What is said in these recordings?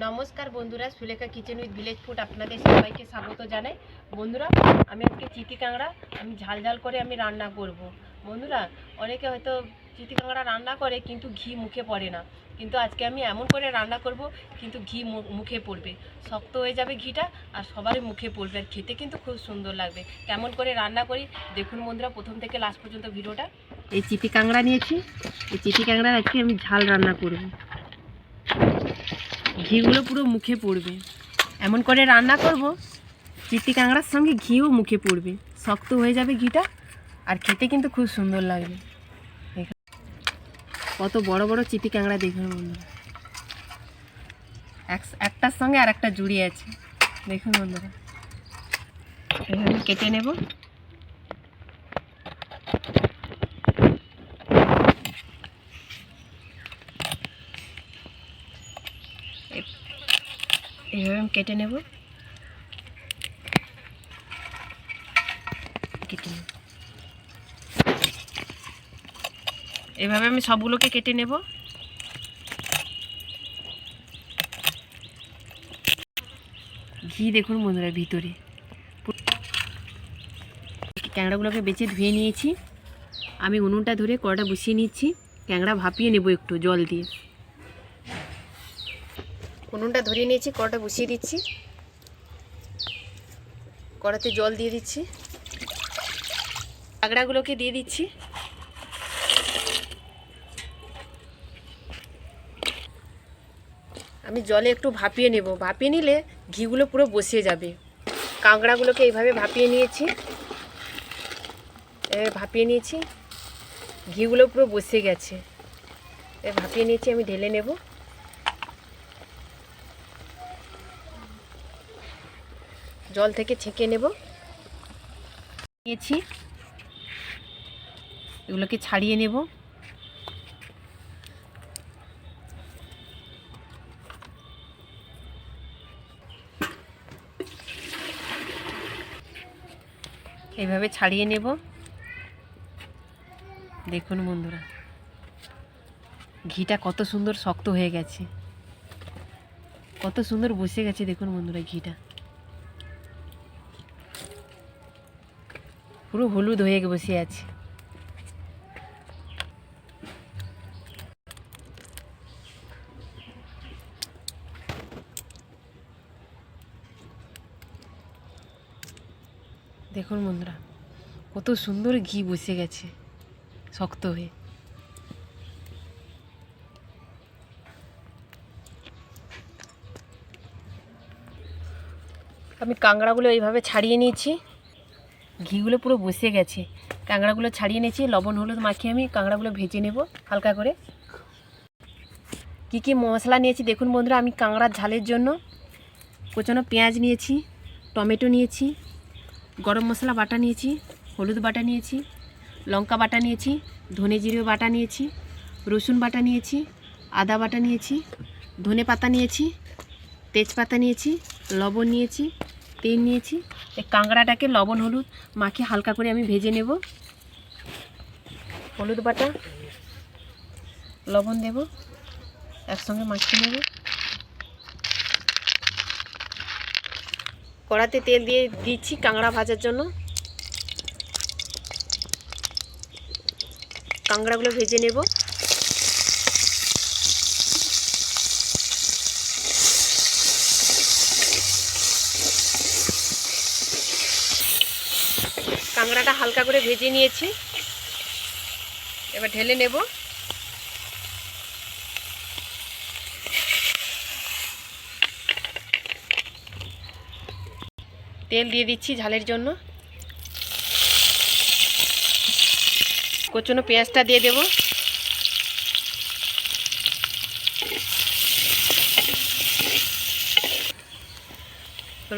নমস্কার বন্ধুরা, Sulekha kitchen with village food আপনাদের সবাইকে স্বাগত জানাই। বন্ধুরা, আমি আজকে চিটি কাঁকড়া, আমি ঝাল ঝাল করে আমি রান্না করব। বন্ধুরা, অনেকে হয়তো চিটি কাঁকড়া রান্না করে কিন্তু ঘি মুখে পড়ে না। কিন্তু আজকে আমি এমন করে রান্না করব, কিন্তু ঘি মুখে পড়বে। শক্ত হয়ে যাবে ঘিটা আর সবারই মুখে পড়বে। আর খেতে কিন্তু খুব সুন্দর লাগবে। কেমন করে রান্না করি, দেখুন বন্ধুরা, প্রথম থেকে লাস্ট পর্যন্ত ভিডিওটা। এই চিটি কাঁকড়া নিয়েছি। এই চিটি কাঁকড়া আজকে আমি ঝাল রান্না করব। ঘিগুলো পুরো মুখে পড়বে। এমন করে রান্না করব চিটি কাঁকড়ার সঙ্গে ঘিও মুখে পড়বে। শক্ত হয়ে যাবে ঘিটা, আর খেতে কিন্তু খুব সুন্দর লাগবে। কত বড় বড় চিটি কাঁকড়া দেখুন বন্ধুরা। এক- একটার সঙ্গে আর একটা জুড়ি আছে। দেখুন বন্ধুরা। কেটে নেব। এইভাবে আমি কেটে নেব। কেটে এভাবে আমি সবগুলোকে কেটে নেব। ঘি দেখুন বন্ধুরা ভিতরে। ক্যাংড়াগুলোকে বেছে ধুয়ে নিয়েছি। আমি উনুনটা ধরে কড়াটা বসিয়ে নিচ্ছি। ক্যাংড়া ভাপিয়ে নেব একটু জল দিয়ে। উনুনটা ধরিয়ে নিয়েছি, কড়াটা বসিয়ে দিচ্ছি। কড়াতে জল দিয়ে দিচ্ছি। কাঁকড়াগুলোকে দিয়ে দিচ্ছি। আমি জলে একটু ভাপিয়ে নেব। ভাপিয়ে নিলে ঘিগুলো পুরো বসিয়ে যাবে। কাঁকড়াগুলোকে এইভাবে ভাপিয়ে নিয়েছি। এ, ভাপিয়ে নিয়েছি। ঘিগুলো পুরো বসে গেছে। এ, ভাপিয়ে নিয়েছি, আমি ঢেলে নেব। জল থেকে ছেঁকে নেব। নিয়েছি। এগুলোকে ছাড়িয়ে নেব। এইভাবে ছাড়িয়ে নেব। দেখুন বন্ধুরা, ঘিটা কত সুন্দর শক্ত হয়ে গেছে। কত সুন্দর বসে গেছে, দেখুন বন্ধুরা ঘিটা। পুরো হলুদ হয়ে বসে আছে। দেখুন বন্ধুরা, কত সুন্দর ঘি বসে গেছে, শক্ত হয়ে। আমি কাঁকড়াগুলো এইভাবে ছাড়িয়ে নিয়েছি। ঘিগুলো পুরো বসে গেছে। কাঁকড়াগুলো ছাড়িয়ে নিয়েছি লবণ, হলুদ মাখিয়ে আমি কাঁকড়াগুলো ভেজে নেব হালকা করে। কি কি মশলা নিয়েছি দেখুন বন্ধুরা, আমি কাঁকড়ার ঝালের জন্য কোচানো পেঁয়াজ নিয়েছি, টমেটো নিয়েছি, গরম মশলা বাটা নিয়েছি, হলুদ বাটা নিয়েছি, লঙ্কা বাটা নিয়েছি, ধনে জিরে বাটা নিয়েছি, রসুন বাটা নিয়েছি, আদা বাটা নিয়েছি, ধনে পাতা নিয়েছি, তেজপাতা নিয়েছি, লবণ নিয়েছি তেল নিয়েছি, এই কাঁকড়াটাকে লবণ, হলুদ মাখিয়ে হালকা করে আমি ভেজে নেব। হলুদ বাটা, লবণ দেব, একসঙ্গে মাখিয়ে নেব। কড়াতে তেল দিয়ে দিচ্ছি কাঁকড়া ভাজার জন্য। কাঁকড়াগুলো ভেজে নেব। কাঁকড়াটা হালকা করে ভেজে নিয়েছি। এবার ঢেলে নেব। তেল দিয়ে দিচ্ছি ঝালের জন্য। কচনো পেঁয়াজটা দিয়ে দেব।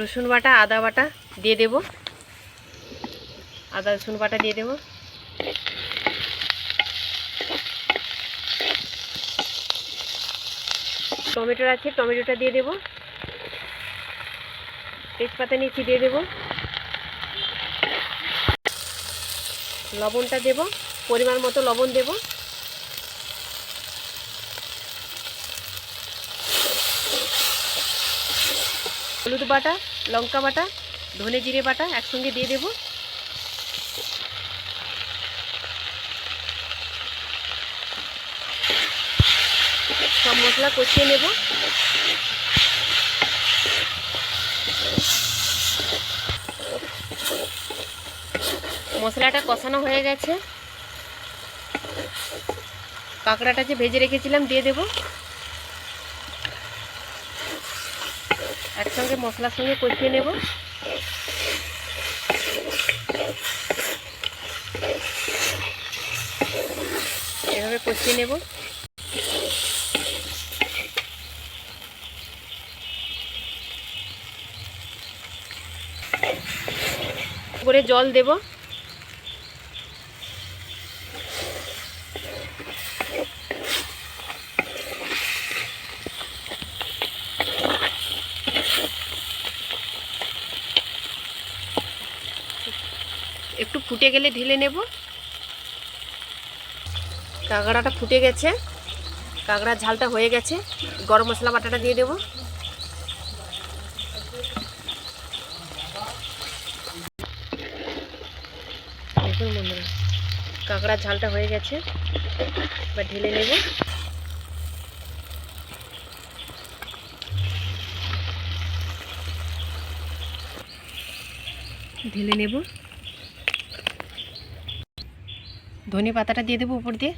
রসুন বাটা, আদা বাটা দিয়ে দেব। আদা রসুন বাটা দিয়ে দেব। টমেটো আছে, টমেটোটা দিয়ে দেব। তেজপাতা নিচে দিয়ে দেব। লবণটা দেব, পরিমাণ মতো লবণ দেব। হলুদ বাটা, লঙ্কা বাটা, ধনে জিরে বাটা একসঙ্গে দিয়ে দেবো। সব মশলা কষিয়ে নেব। মশলাটা কষানো হয়ে গেছে। কাঁকড়াটা যে ভেজে রেখেছিলাম দিয়ে দেব। একসঙ্গে মশলার সঙ্গে কষিয়ে নেব। এভাবে কষিয়ে নেব। করে জল দেব। একটু ফুটে গেলে ঢেলে নেব। কাঁকড়াটা ফুটে গেছে। কাঁকড়ার ঝালটা হয়ে গেছে। গরম মশলা বাটাটা দিয়ে দেবো। দেখুন বন্ধুরা। কাঁকড়ার ঝালটা হয়ে গেছে। এবার ঢেলে নেব। ঢেলে নেব। ধনে পাতাটা দিয়ে দেবো উপর দিয়ে।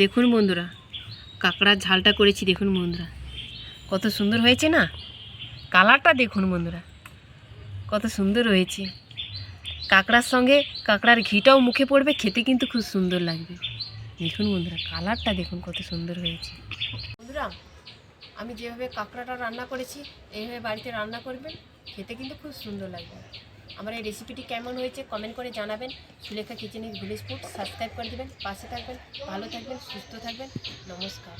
দেখুন বন্ধুরা কাঁকড়ার ঝালটা করেছি দেখুন বন্ধুরা। কত সুন্দর হয়েছে না? কালারটা দেখুন বন্ধুরা। কত সুন্দর হয়েছে। কাঁকড়ার সঙ্গে কাঁকড়ার ঘিটাও মুখে পড়বে, খেতে কিন্তু খুব সুন্দর লাগবে। দেখুন বন্ধুরা, কালারটা দেখুন কত সুন্দর হয়েছে। বন্ধুরা, আমি যেভাবে কাঁকড়াটা রান্না করেছি, এইভাবে বাড়িতে রান্না করবেন, খেতে কিন্তু খুব সুন্দর লাগবে। আমার এই রেসিপিটি কেমন হয়েছে কমেন্ট করে জানাবেন। Sulekha kitchen is village food subscribe করে দেবেন, পাশে থাকবেন, ভালো থাকবেন, সুস্থ থাকবেন, নমস্কার।